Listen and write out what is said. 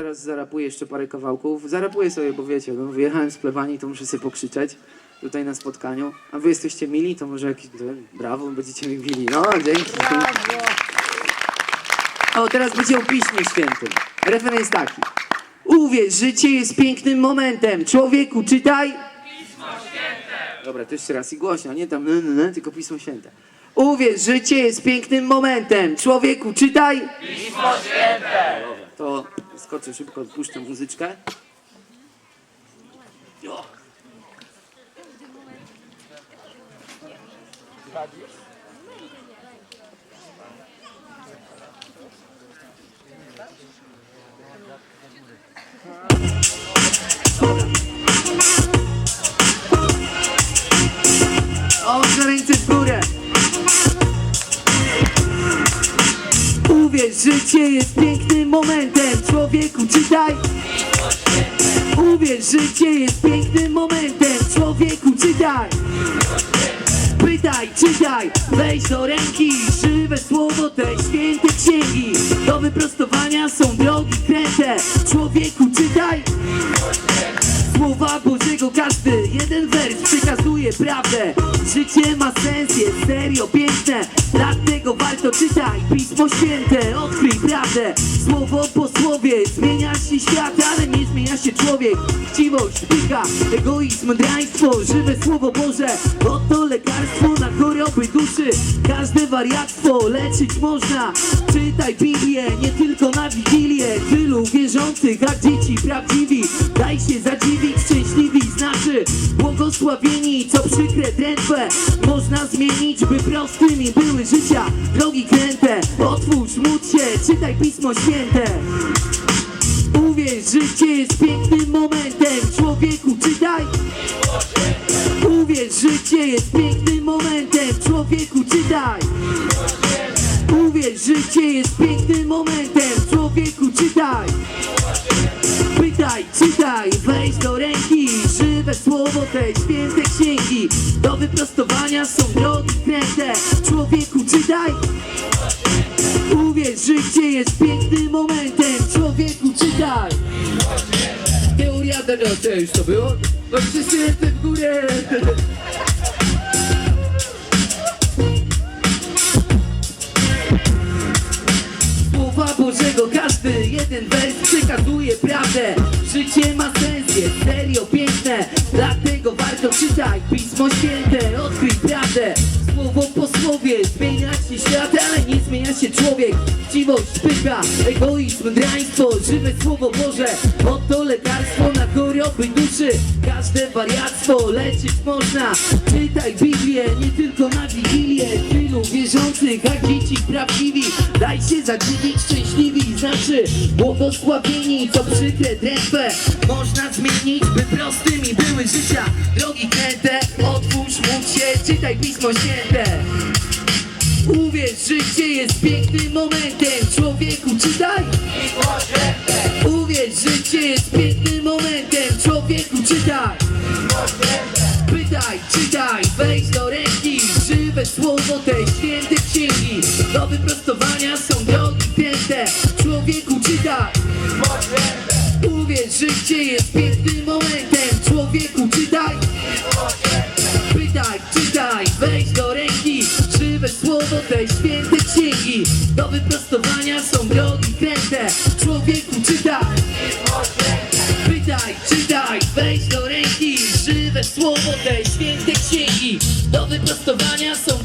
teraz zarapuję jeszcze parę kawałków. Zarapuję sobie, bo wiecie, no, wyjechałem z plebanii, to muszę sobie pokrzyczeć tutaj na spotkaniu. A wy jesteście mili, to może jakiś brawo, będziecie mi mili. No, dzięki. O, teraz będzie o Piśmie Świętym. Refren jest taki. Uwierz, życie jest pięknym momentem. Człowieku, czytaj. Pismo Święte. Dobra, to jeszcze raz i głośno, nie tam, n, n, n, tylko Pismo Święte. Uwierz, życie jest pięknym momentem. Człowieku, czytaj. Pismo Święte. Dobra, to skoczę szybko, odpuszczę muzyczkę. Jo. Ostrze ręce Uwierz, życie jest pięknym momentem. Człowieku, czytaj. Uwierz, życie jest pięknym momentem. Człowieku, czytaj. Pytaj, czytaj, weź do ręki Żywe słowo te święte księgi Do wyprostowania są drogi kręte Człowieku, czytaj Słowa Bożego każdy jeden wers przekazuje prawdę Życie ma sens, jest serio piękne Warto czytaj Pismo Święte, odkryj prawdę. Słowo po słowie zmienia się świat Ale nie zmienia się człowiek. Chciwość, pycha, egoizm, draństwo Żywe Słowo Boże. Oto lekarstwo na choroby duszy. Każde wariactwo leczyć można. Czytaj Biblię, nie tylko na Wigilię. Tylu wierzących, a dzieci prawdziwi. Daj się zadziwić, szczęśliwi znaczy Błogosławieni, co przykre drętwe. Można zmienić, by prostymi były życia. Drogi kręte, otwórz, módl się Czytaj Pismo Święte. Uwierz, życie jest pięknym momentem. Człowieku, czytaj. Uwierz, życie jest pięknym momentem. Człowieku, czytaj. Uwierz, życie jest pięknym momentem. Człowieku, czytaj. Pytaj, czytaj, weź do te święte księgi Do wyprostowania są drogi kręte. Człowieku, czytaj. Uwierz, życie jest pięknym momentem. Człowieku, czytaj. Teoria to już to było? No wszyscy ręce w górę. Słowa Bożego każdy jeden wers przekazuje prawdę. Życie ma sens, jest serio piękne. Dlatego czytać Pismo Święte, odkryj prawdę. Słowo po słowie zmienia się świat, ale nie zmienia się człowiek. Chciwość, pycha, egoizm, draństwo Żywe Słowo Boże, oto lekarstwo choroby duszy Każde wariactwo leczyć można. Czytaj Biblię, nie tylko na Wigilię. Tylu wierzących, a dzieci prawdziwi. Daj się zadziwić, szczęśliwi Znaczy błogosławieni, co przykre drętwe Można zmienić, by prostymi były życia. Drogi kręte, otwórz, módl się Czytaj Pismo Święte. Uwierz, życie jest pięknym momentem. Człowieku, czytaj. Uwierz, życie jest pięknym Do wyprostowania są drogi pięte Człowieku, czytaj. Uwierz, życie jest pięknym momentem. Człowieku, czytaj. Pytaj, czytaj, wejdź do ręki. Żywe słowo te święte księgi. Do wyprostowania są drogi kręte Człowieku, czytaj. Pytaj, czytaj, wejdź do ręki. Żywe słowo te święte księgi. Do wyprostowania są